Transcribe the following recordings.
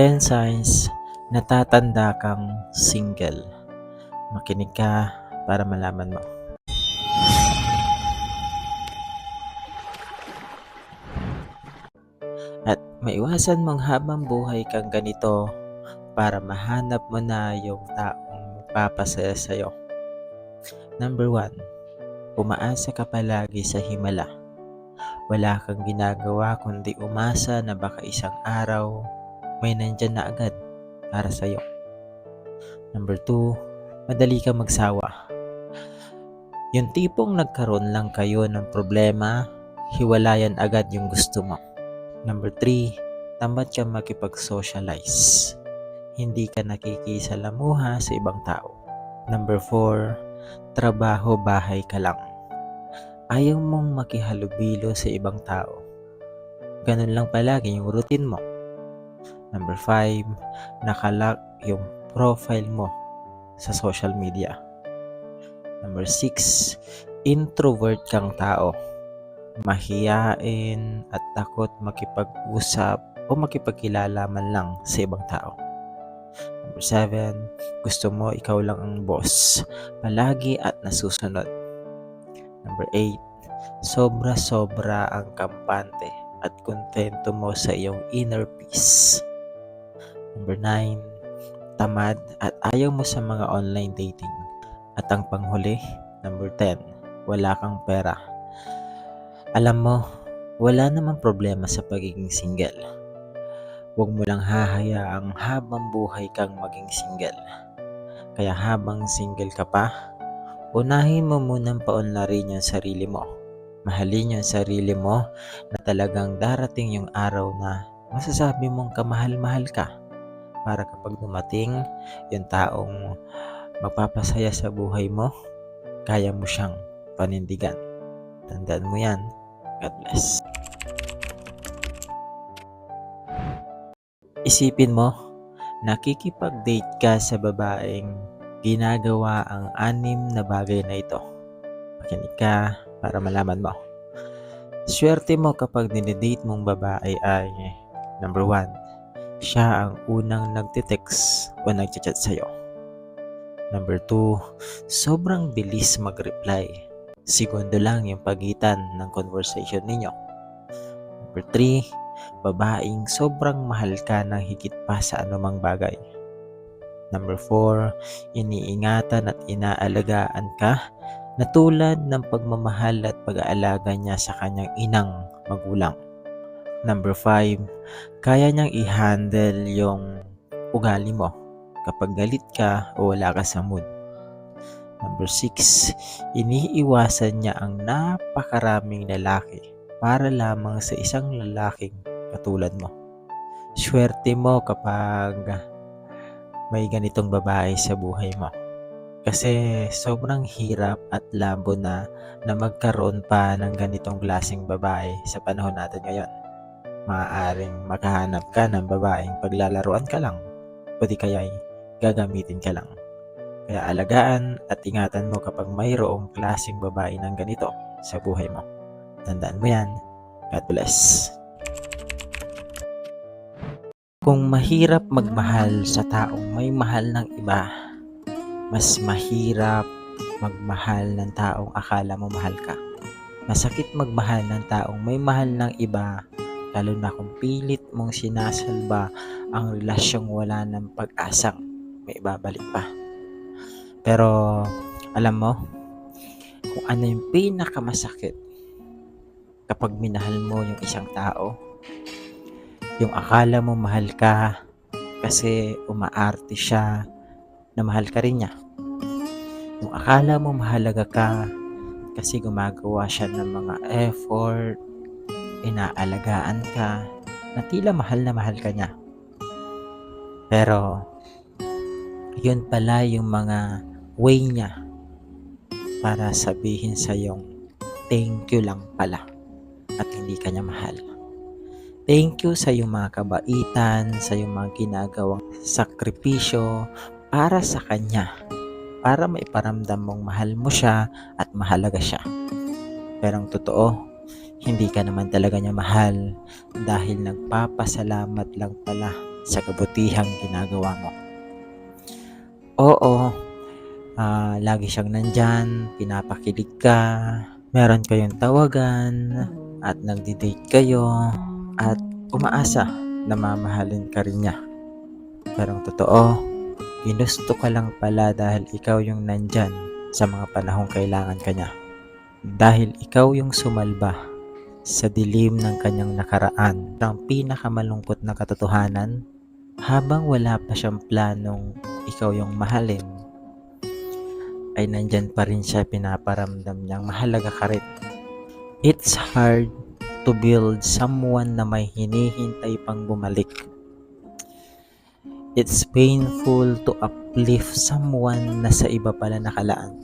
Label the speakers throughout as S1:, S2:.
S1: 10 signs na tatanda kang single. Makinig ka para malaman mo. At maiwasan mong habang buhay kang ganito para mahanap mo na yung taong magpapasaya sa'yo. Number 1. Umaasa ka palagi sa himala. Wala kang ginagawa kundi umasa na baka isang araw may nandyan na agad para sa'yo. Number 2. Madali kang magsawa. Yung tipong nagkaroon lang kayo ng problema, hiwalayan agad yung gusto mo. Number 3. Tamad ka makipag-socialize. Hindi ka nakikisalamuha sa ibang tao. Number 4. Trabaho, bahay ka lang. Ayaw mong makihalubilo sa ibang tao. Ganun lang palagi yung routine mo. Number 5. Nakalock yung profile mo sa social media. Number 6. Introvert kang tao. Mahiyain at takot makipag-usap o makipagkilala man lang sa ibang tao. Number 7. Gusto mo ikaw lang ang boss. Palagi at nasusunod. Number 8. Sobra-sobra ang kampante at kontento mo sa iyong inner peace. Number 9. Tamad at ayaw mo sa mga online dating. At ang panghuli, number 10. Wala kang pera. Alam mo, wala namang problema sa pagiging single. Huwag mo lang hahayaang habang buhay kang maging single. Kaya habang single ka pa, unahin mo munang paunlarin yung sarili mo. Mahalin yung sarili mo na talagang darating yung araw na masasabi mong kamahal-mahal ka para kapag dumating yung taong magpapasaya sa buhay mo, kaya mo siyang panindigan. Tandaan mo yan. God bless. Isipin mo, nakikipag-date ka sa babaeng ginagawa ang anim na bagay na ito. Makinig ka para malaman mo. Swerte mo kapag dinidate mong babae ay number one, siya ang unang nagtitext o nagchat sa'yo. Number 2, sobrang bilis mag-reply. Segundo lang yung pagitan ng conversation ninyo. Number 3, babaeng sobrang mahal ka ng higit pa sa anumang bagay. Number 4, iniingatan at inaalagaan ka na tulad ng pagmamahal at pag-aalaga niya sa kanyang inang magulang. Number 5, kaya niyang i-handle yung ugali mo kapag galit ka o wala ka sa mood. Number 6, iniiwasan niya ang napakaraming lalaki para lamang sa isang lalaking katulad mo. Swerte mo kapag may ganitong babae sa buhay mo. Kasi sobrang hirap at labo na na magkaroon pa ng ganitong klaseng babae sa panahon natin ngayon. Maaaring makahanap ka ng babaeng paglalaruan ka lang o di kaya gagamitin ka lang. Kaya alagaan at ingatan mo kapag mayroong klaseng babae ng ganito sa buhay mo. Tandaan mo yan. God bless. Kung mahirap magmahal sa taong may mahal ng iba, mas mahirap magmahal ng taong akala mo mahal ka. Masakit magmahal ng taong may mahal ng iba, lalo na kung pilit mong sinasalba ang relasyong wala ng pag-asang may ibabalik pa. Pero alam mo, kung ano yung pinakamasakit kapag minahal mo yung isang tao, yung akala mo mahal ka kasi umaarte siya na mahal ka rin niya. Yung akala mo mahalaga ka kasi gumagawa siya ng mga effort, inaalagaan ka, na tila mahal na mahal ka niya. Pero, yun pala yung mga way niya para sabihin sa yung thank you lang pala at hindi ka niya mahal. Thank you sa iyong mga kabaitan, sa iyong mga ginagawang sakripisyo para sa kanya. Para maiparamdam mong mahal mo siya at mahalaga siya. Pero ang totoo, hindi ka naman talaga niya mahal dahil nagpapasalamat lang pala sa kabutihang ginagawa mo. Oo, ah, lagi siyang nandyan, pinapakilig ka, meron kayong tawagan, at nagdi-date kayo, at umaasa na mamahalin ka rin niya. Pero ang totoo, ginusto ka lang pala dahil ikaw yung nandyan sa mga panahong kailangan ka niya. Dahil ikaw yung sumalba sa dilim ng kanyang nakaraan. Ang pinakamalungkot na katotohanan, habang wala pa siyang planong ikaw yung mahalin, ay nandyan pa rin siya pinaparamdam niyang mahalaga ka rin. It's hard to build someone na may hinihintay pang bumalik. It's painful to uplift someone na sa iba pala nakalaan.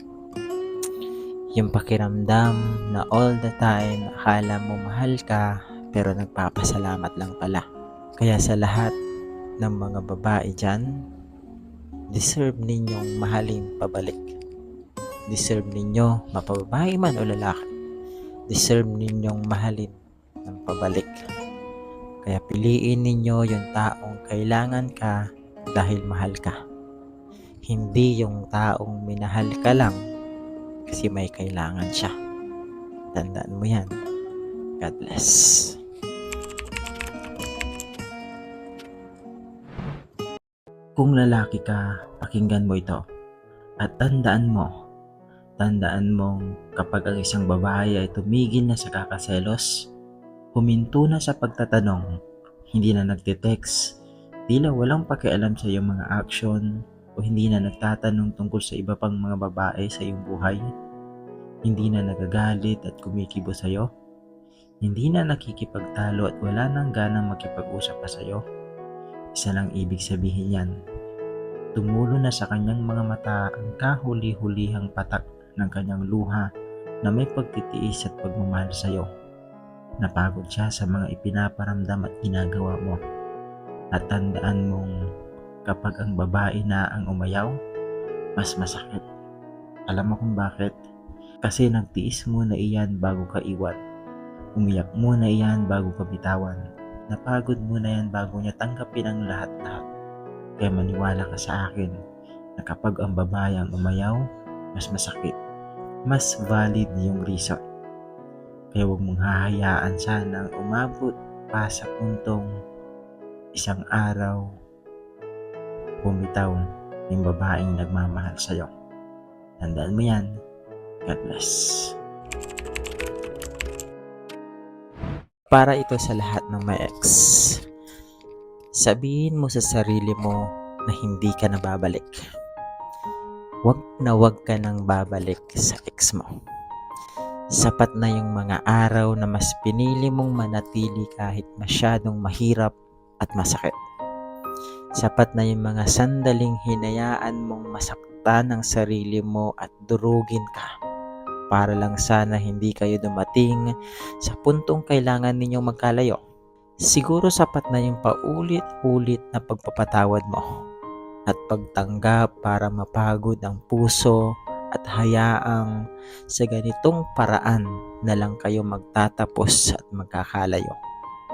S1: Yung pakiramdam na all the time akala mo mahal ka pero nagpapasalamat lang pala. Kaya sa lahat ng mga babae dyan, deserve ninyong mahalin pabalik. Deserve ninyo, mapababae man o lalaki, deserve ninyong mahalin ng pabalik. Kaya piliin ninyo yung taong kailangan ka dahil mahal ka. Hindi yung taong minahal ka lang kasi may kailangan siya. Tandaan mo yan. God bless. Kung lalaki ka, pakinggan mo ito. At tandaan mo, tandaan mong kapag ang isang babae ay tumigil na sa kakaselos, huminto na sa pagtatanong, hindi na nagte-text, tila walang pakialam sa iyong mga action, o hindi na nagtatanong tungkol sa iba pang mga babae sa iyong buhay, hindi na nagagalit at kumikibo sa iyo, hindi na nakikipagtalo at wala nang ganang makipag-usap pa sa iyo, isa lang ibig sabihin yan. Tumulo na sa kanyang mga mata ang kahuli-hulihang patak ng kanyang luha na may pagtitiis at pagmamahal sa iyo. Napagod siya sa mga ipinaparamdam at ginagawa mo. At tandaan mong kapag ang babae na ang umayaw, mas masakit. Alam mo kung bakit? Kasi nagtiis mo na iyan bago ka iwan. Umiyak mo na iyan bago ka bitawan. Napagod mo na yan bago niya tanggapin ang lahat-lahat. Kaya maniwala ka sa akin na kapag ang babae ang umayaw, mas masakit. Mas valid yung reason. Kaya huwag mong hahayaan sanang umabot pa sa puntong isang araw bumitaw yung babaeng nagmamahal sa'yo. Tandaan mo yan. God bless. Para ito sa lahat ng may ex. Sabihin mo sa sarili mo na hindi ka na babalik. Huwag na huwag ka nang babalik sa ex mo. Sapat na yung mga araw na mas pinili mong manatili kahit masyadong mahirap at masakit. Sapat na yung mga sandaling hinayaan mong masaktan ang sarili mo at durugin ka para lang sana hindi kayo dumating sa puntong kailangan ninyong magkalayo. Siguro sapat na yung paulit-ulit na pagpapatawad mo at pagtanggap para mapagod ang puso at hayaang sa ganitong paraan na lang kayo magtatapos at magkakalayo.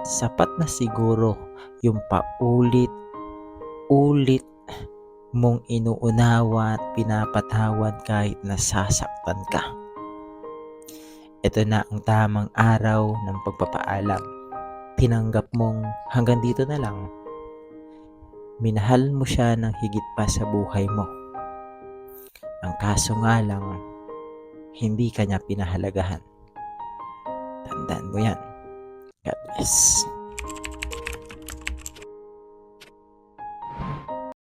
S1: Sapat na siguro yung paulit-ulit mong inuunawa at pinapatawad kahit nasasaktan ka. Ito na ang tamang araw ng pagpapaalam. Tinanggap mong hanggang dito na lang. Minahal mo siya ng higit pa sa buhay mo. Ang kaso nga lang, hindi ka niya pinahalagahan. Tandaan mo yan. God bless.